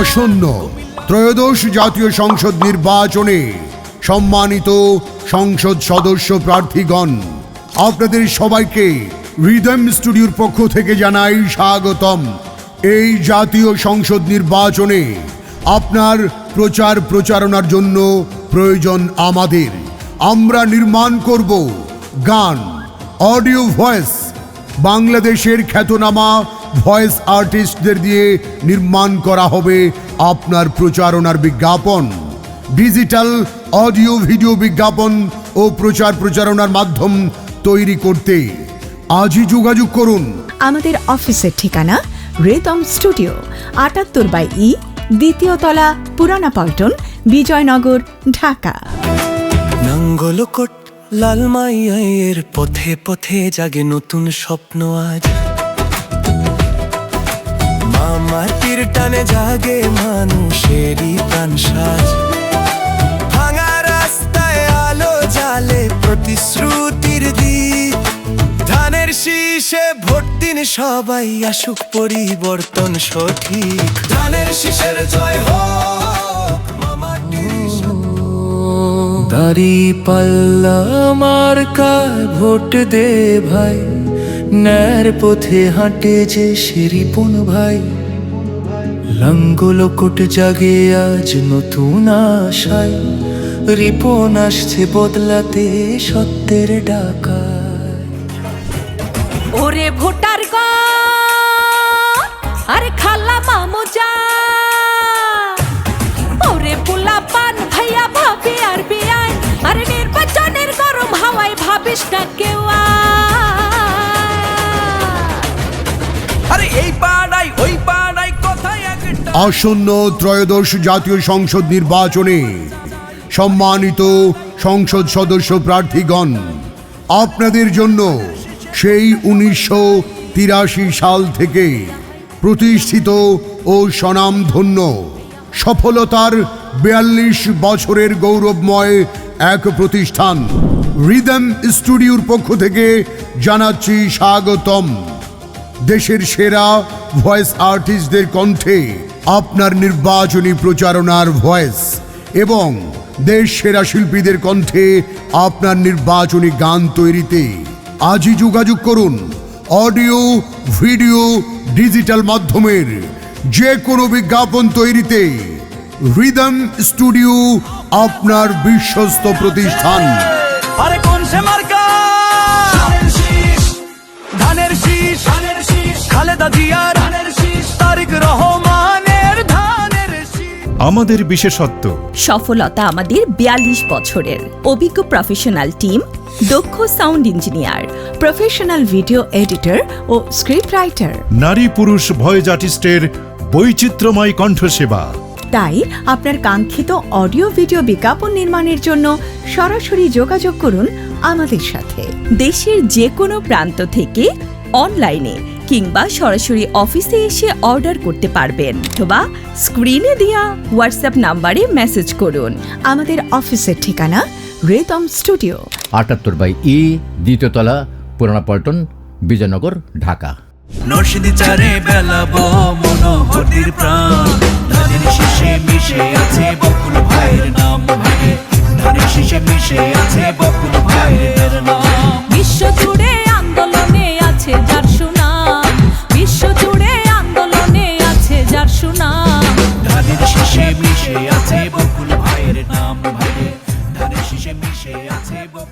আসন্ন ত্রয়োদশ জাতীয় সংসদ নির্বাচনে সম্মানিত সংসদ সদস্য প্রার্থীগণ, আপনাদের সবাইকে রিদম স্টুডিওর পক্ষ থেকে জানাই স্বাগতম। এই জাতীয় সংসদ নির্বাচনে আপনার প্রচার প্রচারণার জন্য প্রয়োজন আমাদের। আমরা নির্মাণ করব গান, অডিও ভয়েস, বাংলাদেশের খ্যাতনামা ভয়েস আর্টিস্টদের দিয়ে নির্মাণ করা হবে আপনার প্রচারণার বিজ্ঞাপন। ডিজিটাল অডিও ভিডিও বিজ্ঞাপন ও প্রচার প্রচারণার মাধ্যম তৈরি করতে আজই যোগাযোগ করুন। আমাদের অফিসের ঠিকানা রেতম স্টুডিও আটাত্তর বাই ই দ্বিতীয় তলা পুরানা পল্টন বিজয়নগর ঢাকা। নাঙ্গলকোট লাল মাইয়ের পথে পথে জাগে নতুন স্বপ্ন আজ। মাটির জাগে মানুষেরই প্রাণ সাজ। ভাঙা রাস্তায় আলো জালে প্রতিশ্রুতির দিক। ধানের শীষে ভোট দিন সবাই আসুক পরিবর্তন সঠিক। ধানের শীষের জয় হোক দাড়ি পাল্লা মার্কায় ভোট দে ভাই। ন্যার পথে হাঁটে যে শিরিপুন ভাই। লাঙ্গলকোট জাগে আজ নতুন আশায়। রিপন আসছে বদলাতে সত্যের ডাকা ওরে ভোটার গ, আরে খালা মামু যা ওরে পোলা পান ভাইয়া ভাবি আর বিয়াই আরে নির্বাচনের গরম হাওয়ায় ভাবিস না আসন্ন ত্রয়োদশ জাতীয় সংসদ নির্বাচনে সম্মানিত সংসদ সদস্য প্রার্থীগণ, আপনাদের জন্য সেই উনিশশো তিরাশি সাল থেকে প্রতিষ্ঠিত ও স্বনামধন্য সফলতার বিয়াল্লিশ বছরের গৌরবময় এক প্রতিষ্ঠান রিদম স্টুডিওর পক্ষ থেকে জানাচ্ছি স্বাগতম। দেশের সেরা ভয়েস আর্টিস্টদের কণ্ঠে আপনার নির্বাচনী প্রচারণার ভয়েস এবং দেশ সেরা শিল্পীদের কণ্ঠে আপনার নির্বাচনী গান তৈরিতে আজই যোগাযোগ করুন অডিও, ভিডিও, ডিজিটাল মাধ্যমের যে কোনো বিজ্ঞাপন তৈরিতে। রিদম স্টুডিও, আপনার বিশ্বস্ত প্রতিষ্ঠান। খালেদা আমাদের বিশেষত্ব। সফলতা আমাদের বিয়াল্লিশ বছরের। অভিজ্ঞ প্রফেশনাল টিম দক্ষ sound engineer professional video editor ও স্ক্রিপ্ট রাইটার নারী পুরুষ ভয়েস আর্টিস্টের বৈচিত্র্যময় কণ্ঠসেবা। তাই আপনার কাঙ্ক্ষিত অডিও ভিডিও বিজ্ঞাপন নির্মাণের জন্য সরাসরি যোগাযোগ করুন আমাদের সাথে। দেশের যে কোনো প্রান্ত থেকে অনলাইনে কিংবা সরাসরি অফিসে এসে অর্ডার করতে পারবেন। অথবা স্ক্রিনে দেওয়া হোয়াটসঅ্যাপ নাম্বারে মেসেজ করুন। আমাদের অফিসের ঠিকানা রেতম স্টুডিও। আটাত্তর বাই ই দ্বিতীয়তলা পুরানা পল্টন বিজয়নগর ঢাকা। নরসিংদী চারে বেলাবো মনোহরির সুনাম ধানের শীষে মিশে আছে বকুল ভাইয়ের নাম ভাইয়ের ধানের শীষে মিশে আছে বকুল